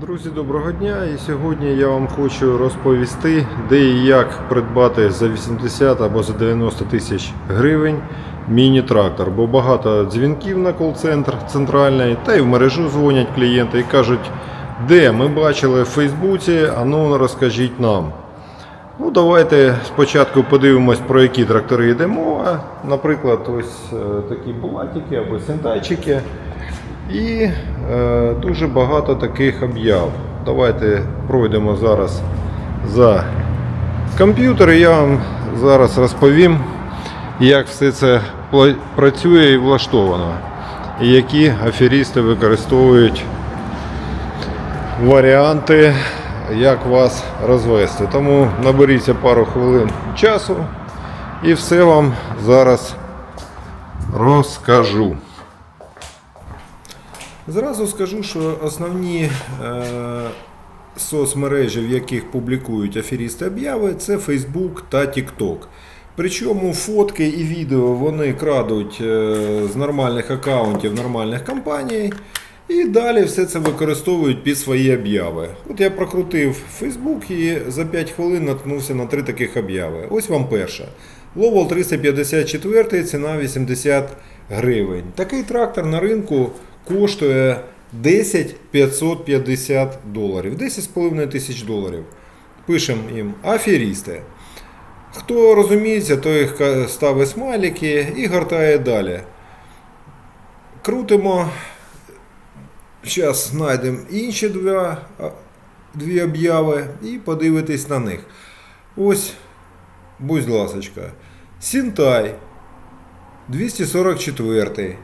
Друзі, доброго дня! І сьогодні я вам хочу розповісти, де і як придбати за 80 або за 90 тисяч гривень міні-трактор. Бо багато дзвінків на кол-центр центральний, та й в мережу дзвонять клієнти і кажуть, де ми бачили в Фейсбуці, а ну розкажіть нам. Ну, давайте спочатку подивимось, про які трактори йде мова. Наприклад, ось е, такі булатики або сентайчики. І е, дуже багато таких об'яв. Давайте пройдемо зараз за комп'ютер. і Я вам зараз розповім, як все це працює і влаштовано. І які аферісти використовують варіанти, як вас розвести. Тому наберіться пару хвилин часу і все вам зараз розкажу. Зразу скажу, що основні е, соцмережі, в яких публікують аферісти обяви, це Facebook та TikTok. Причому фотки і відео вони крадуть е, з нормальних аккаунтів нормальних компаній. І далі все це використовують під свої обяви. От я прокрутив Facebook і за 5 хвилин наткнувся на три таких обяви. Ось вам перша. Ловол 354, ціна 80 гривень. Такий трактор на ринку коштує 10 550 доларів. 10,5 тисяч доларів. Пишемо їм аферісти. Хто розуміється, той ставить смайлики і гортає далі. Крутимо. Зараз знайдемо інші два, дві обяви і подивитись на них. Ось, будь ласочка. Сінтай 244.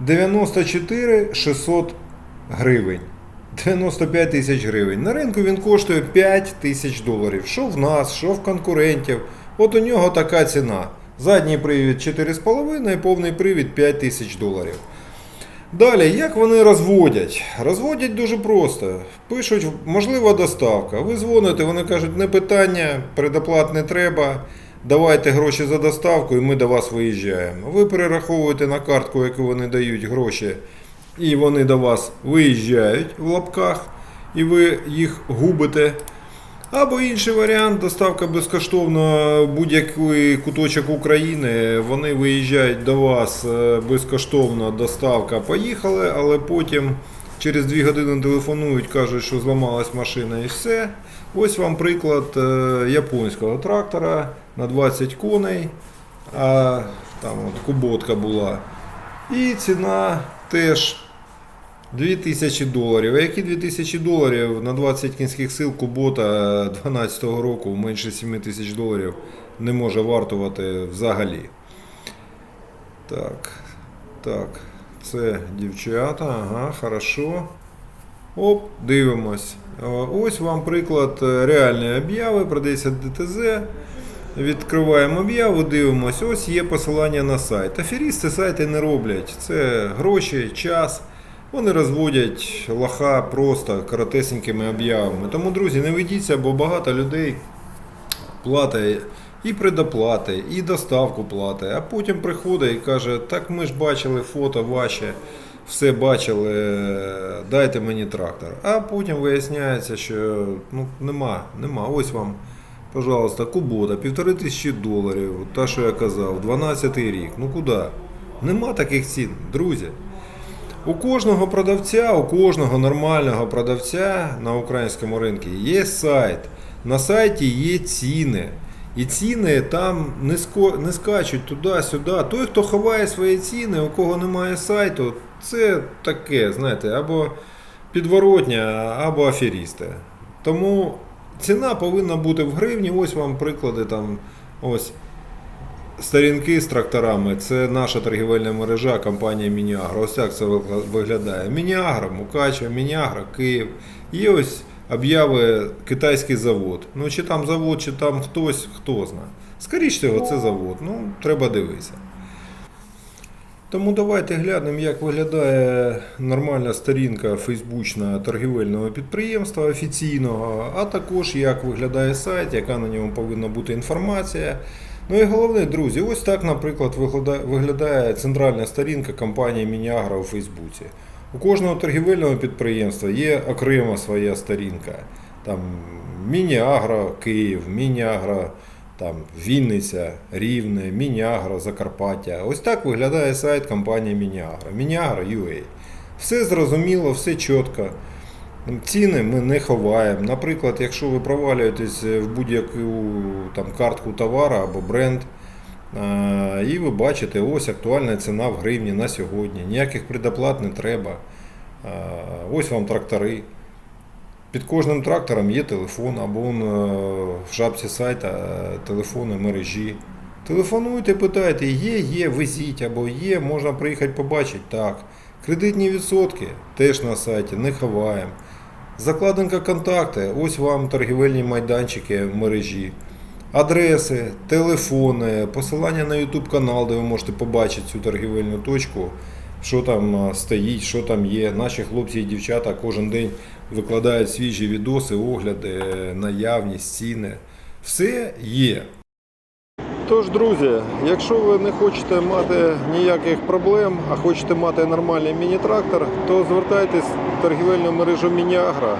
94 600 гривень. 95 тисяч гривень. На ринку він коштує 5 тисяч доларів. Що в нас, що в конкурентів. От у нього така ціна. Задній привід 4,5, повний привід 5 тисяч доларів. Далі, як вони розводять? Розводять дуже просто. Пишуть, можлива доставка. Ви дзвоните, вони кажуть, не питання, предоплат не треба. Давайте гроші за доставку і ми до вас виїжджаємо. Ви перераховуєте на картку, яку вони дають гроші, і вони до вас виїжджають в лапках, і ви їх губите. Або інший варіант, доставка безкоштовно будь-який куточок України. Вони виїжджають до вас е, безкоштовно, доставка поїхали, але потім через 2 години телефонують, кажуть, що зламалась машина і все. Ось вам приклад е, японського трактора на 20 коней, а там от куботка була. І ціна теж 2000 доларів. А які 2000 доларів на 20 кінських сил Кубота 12 року менше 7 тисяч доларів не може вартувати взагалі. Так, так, це дівчата, ага, хорошо. Оп, дивимось. Ось вам приклад е, реальної обяви, продається ДТЗ. Відкриваємо об'яву, дивимось, ось є посилання на сайт. Аферісти сайти не роблять. Це гроші, час. Вони розводять лоха просто коротесенькими об'явами. Тому, друзі, не ведіться, бо багато людей платить і предоплати, і доставку платить, а потім приходить і каже, так ми ж бачили фото ваші, все бачили, дайте мені трактор. А потім виясняється, що ну, нема, нема. Ось вам, пожалуйста, кубота, півтори тисячі доларів, та, що я казав, 12 рік. Ну куди? Нема таких цін, друзі. У кожного продавця, у кожного нормального продавця на українському ринку є сайт. На сайті є ціни. І ціни там не, ско... не скачуть туди-сюди. Той, хто ховає свої ціни, у кого немає сайту, це таке, знаєте, або підворотня, або аферісти. Тому ціна повинна бути в гривні. Ось вам приклади там. Ось Сторінки з тракторами це наша торгівельна мережа компанія Мініагро. Ось як це виглядає. Мініагро, Мукачево, Мініагро, Київ. Є ось обяви китайський завод. Ну чи там завод, чи там хтось, хто знає. Скоріше всього, це завод. Ну, треба дивитися. Тому давайте глянемо, як виглядає нормальна сторінка фейсбучна торгівельного підприємства офіційного, а також як виглядає сайт, яка на ньому повинна бути інформація. Ну і головне, друзі, ось так, наприклад, виглядає, центральна сторінка компанії Мініагра у Фейсбуці. У кожного торгівельного підприємства є окрема своя сторінка. Там Міні-Агро Київ, Міні-Агро там, Вінниця, Рівне, Міні-Агро Закарпаття. Ось так виглядає сайт компанії Міні-Агро. Міні-Агро UA. Все зрозуміло, все чітко. Ціни ми не ховаємо. Наприклад, якщо ви провалюєтесь в будь-яку там, картку товару або бренд, і ви бачите, ось актуальна ціна в гривні на сьогодні. Ніяких предоплат не треба. Ось вам трактори. Під кожним трактором є телефон, або он, е, в шапці сайта е, телефони мережі. Телефонуйте, питайте, є, є, везіть, або є, можна приїхати побачити. Так. Кредитні відсотки теж на сайті, не ховаємо. Закладинка контакти, ось вам торгівельні майданчики в мережі. Адреси, телефони, посилання на YouTube канал, де ви можете побачити цю торгівельну точку, що там стоїть, що там є. Наші хлопці і дівчата кожен день викладають свіжі відоси, огляди, наявність, ціни. Все є. Тож, друзі, якщо ви не хочете мати ніяких проблем, а хочете мати нормальний міні-трактор, то звертайтесь в торгівельну мережу Мініагра.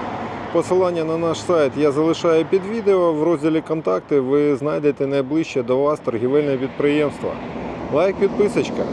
Посилання на наш сайт я залишаю під відео. В розділі контакти ви знайдете найближче до вас торгівельне підприємство. Лайк, підписочка.